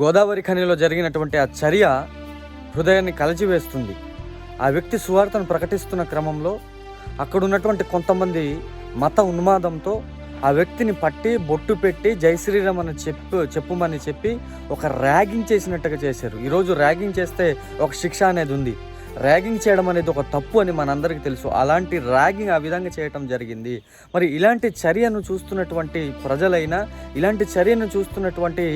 గోదావరి ఖనిలో జరిగినటువంటి ఆ చర్య హృదయాన్ని కలచివేస్తుంది. ఆ వ్యక్తి సువార్తను ప్రకటిస్తున్న క్రమంలో అక్కడ ఉన్నటువంటి కొంతమంది మత ఉన్మాదంతో ఆ వ్యక్తిని పట్టి బొట్టు పెట్టి జై శ్రీరామ్ అని చెప్పు చెప్పుమని చెప్పి ఒక ర్యాగింగ్ చేసినట్టుగా చేశారు. ఈరోజు ర్యాగింగ్ చేస్తే ఒక శిక్ష అనేది ఉంది. ర్యాగింగ్ చేయడం అనేది ఒక తప్పు అని మనందరికీ తెలుసు. అలాంటి ర్యాగింగ్ ఆ విధంగా చేయటం జరిగింది. మరి ఇలాంటి చర్యను చూస్తున్నటువంటి ప్రజలైనా ఇలాంటి చర్యను చూస్తున్నటువంటి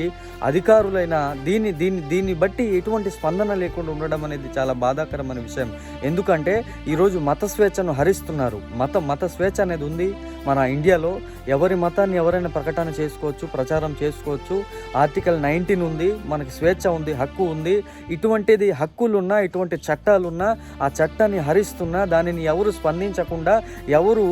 అధికారులైనా దీన్ని దీన్ని దీన్ని బట్టి ఎటువంటి స్పందన లేకుండా ఉండడం అనేది చాలా బాధాకరమైన విషయం. ఎందుకంటే ఈరోజు మత స్వేచ్ఛను హరిస్తున్నారు. మత మత స్వేచ్ఛ అనేది ఉంది. మన ఇండియాలో ఎవరి మతాన్ని ఎవరైనా ప్రకటన చేసుకోవచ్చు ప్రచారం చేసుకోవచ్చు ఆర్టికల్ నైన్టీన్ ఉంది మనకి స్వేచ్ఛ ఉంది హక్కు ఉంది. ఇటువంటిది హక్కులున్నా ఇటువంటి చట్టాలున్నా ఆ చట్టాన్ని హరిస్తున్నా దానిని ఎవరు స్పందించకుండా ఎవరు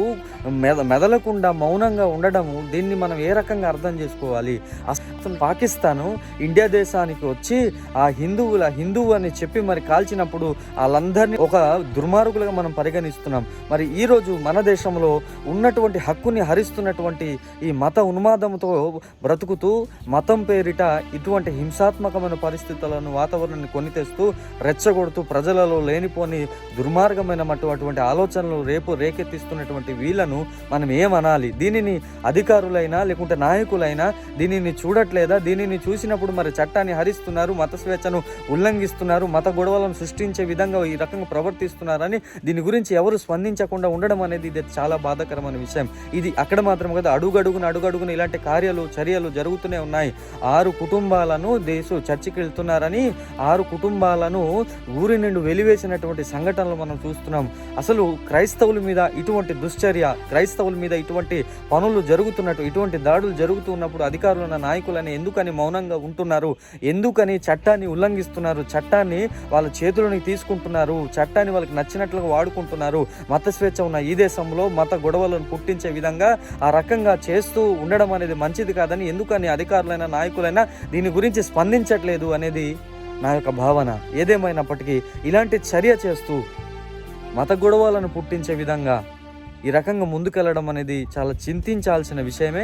మెద మెదలకుండా మౌనంగా ఉండడము దీన్ని మనం ఏ రకంగా అర్థం చేసుకోవాలి? అసలు పాకిస్తాను ఇండియా దేశానికి వచ్చి ఆ హిందువుల హిందువు అని చెప్పి మరి కాల్చినప్పుడు వాళ్ళందరినీ ఒక దుర్మార్గులుగా మనం పరిగణిస్తున్నాం. మరి ఈరోజు మన దేశంలో ఉన్నటువంటి హక్కుని హరిస్తున్నటువంటి ఈ మత ఉన్మాదంతో బ్రతుకుతూ మతం పేరిట ఇటువంటి హింసాత్మకమైన పరిస్థితులను వాతావరణాన్ని కొని తెస్తూ రెచ్చగొడుతూ ప్రజలలో లేనిపోని దుర్మార్గమైన అటువంటి ఆలోచనలు రేపు రేకెత్తిస్తున్నటువంటి వీళ్ళను మనం ఏమనాలి? దీనిని అధికారులైనా లేకుంటే నాయకులైనా దీనిని చేయట్లేదా దీనిని చూసినప్పుడు మరి చట్టాన్ని హరిస్తున్నారు మత స్వేచ్ఛను ఉల్లంఘిస్తున్నారు మత గొడవలను సృష్టించే విధంగా ఈ రకంగా ప్రవర్తిస్తున్నారని దీని గురించి ఎవరు స్పందించకుండా ఉండడం అనేది ఇది చాలా బాధాకరమైన విషయం. ఇది అక్కడ మాత్రం కదా అడుగడుగున అడుగడుగున ఇలాంటి కార్యాలు చర్యలు జరుగుతూనే ఉన్నాయి. ఆరు కుటుంబాలను దేశం చర్చికి వెళ్తున్నారని ఆరు కుటుంబాలను ఊరి నుండి వెలివేసినటువంటి సంఘటనలు మనం చూస్తున్నాం. అసలు క్రైస్తవుల మీద ఇటువంటి దుశ్చర్య క్రైస్తవుల మీద ఇటువంటి పనులు జరుగుతున్నట్టు ఇటువంటి దాడులు జరుగుతున్నప్పుడు అధికారులు నాయకులు నాయకులని ఎందుకని మౌనంగా ఉంటున్నారు? ఎందుకని చట్టాన్ని ఉల్లంఘిస్తున్నారు? చట్టాన్ని వాళ్ళ చేతులని తీసుకుంటున్నారు? చట్టాన్ని వాళ్ళకి నచ్చినట్లుగా వాడుకుంటున్నారు? మత స్వేచ్ఛ ఉన్న ఈ దేశంలో మత గొడవలను పుట్టించే విధంగా ఆ రకంగా చేస్తూ ఉండడం అనేది మంచిది కాదని ఎందుకని అధికారులైన నాయకులైనా దీని గురించి స్పందించట్లేదు అనేది నా యొక్క భావన. ఏదేమైనప్పటికీ ఇలాంటి చర్య చేస్తూ మత గొడవలను పుట్టించే విధంగా ఈ రకంగా ముందుకెళ్ళడం అనేది చాలా చింతించాల్సిన విషయమే.